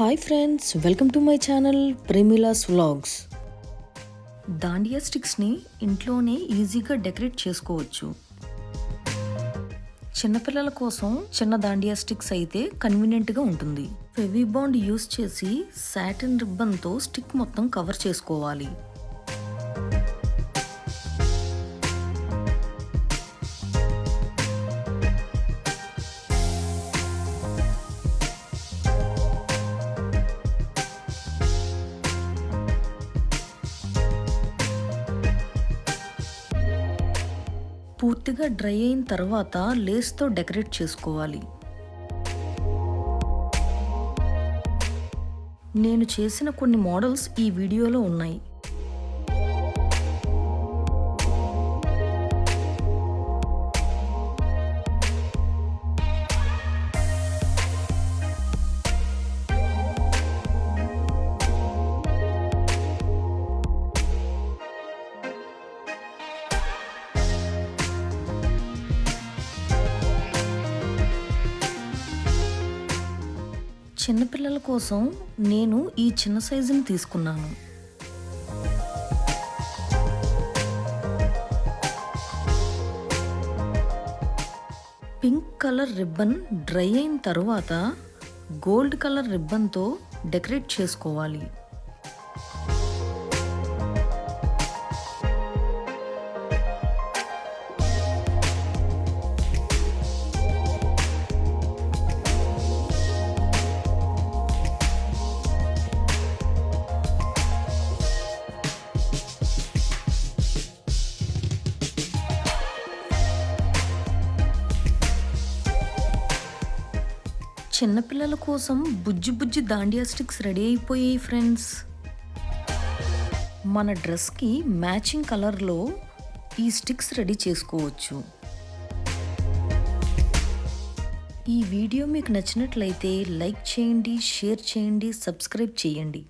Hi friends welcome to my channel Premila's vlogs. Dandiya స్టిక్స్ని ఇంట్లోనే ఈజీగా decorate చేసుకోవచ్చు. చిన్నపిల్లల కోసం చిన్న దాండియా స్టిక్స్ అయితే కన్వీనియంట్గా ఉంటుంది. ఫెవీ బాండ్ యూస్ చేసి సాటిన్ రిబ్బన్తో స్టిక్ మొత్తం కవర్ చేసుకోవాలి. పూర్తిగా డ్రై అయిన తర్వాత లేస్తో డెకరేట్ చేసుకోవాలి. నేను చేసిన కొన్ని మోడల్స్ ఈ వీడియోలో ఉన్నాయి. చిన్నపిల్లల కోసం నేను ఈ చిన్న సైజుని తీసుకున్నాను. పింక్ కలర్ రిబ్బన్ డ్రై అయిన తర్వాత గోల్డ్ కలర్ రిబ్బన్తో డెకరేట్ చేసుకోవాలి. చిన్నపిల్లల కోసం బుజ్జి బుజ్జి దాండియా స్టిక్స్ రెడీ అయిపోయాయి ఫ్రెండ్స్. మన డ్రెస్కి మ్యాచింగ్ కలర్లో ఈ స్టిక్స్ రెడీ చేసుకోవచ్చు. ఈ వీడియో మీకు నచ్చినట్లయితే లైక్ చేయండి షేర్ చేయండి సబ్స్క్రైబ్ చేయండి.